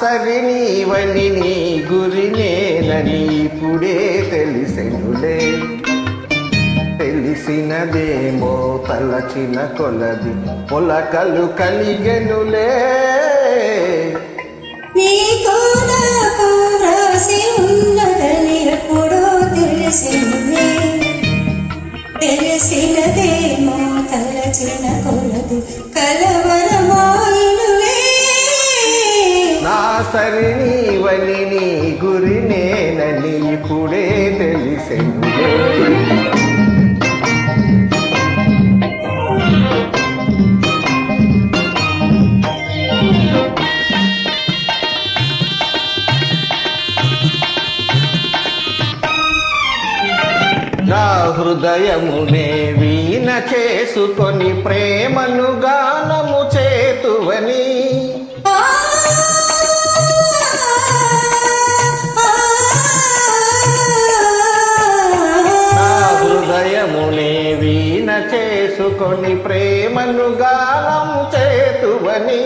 సరి నీవని నీ గురి నేలని ఇప్పుడే తెలిసెనులే. తెలిసినదేమో తలచిన కొలది పొలకలు కలిగెనులే. తెలిసినదేమో తలచిన సరి నీవని నీ గురి నేనని ఇప్పుడే తెలిసెను. నా హృదయమునే వీణ చేసుకొని ప్రేమను గానము చేతువని చేసుకొని ప్రేమను గానం చేతువని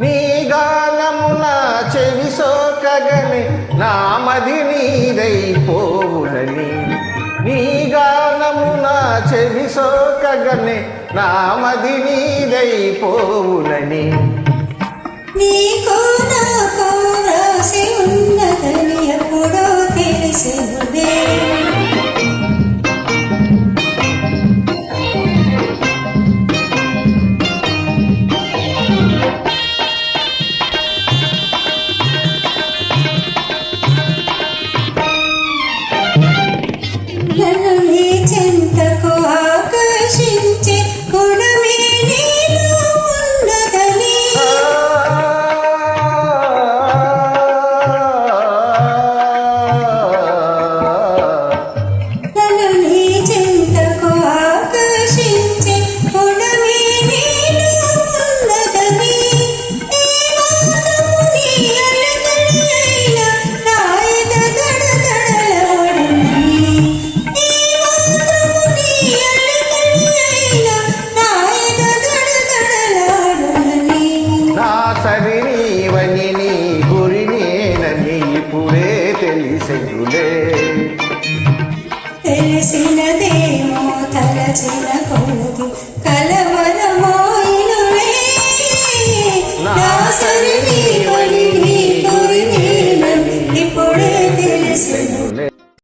నీ గానము నా చెవి సోకగని నా మది నీదైపోవులని. నీ గానము నా చెవి సోకగని నా మది నీదైపోవులని. నీకు నాకు రాసి ఉన్నదని తెలుగులే తెలిసినదేమో తలచిన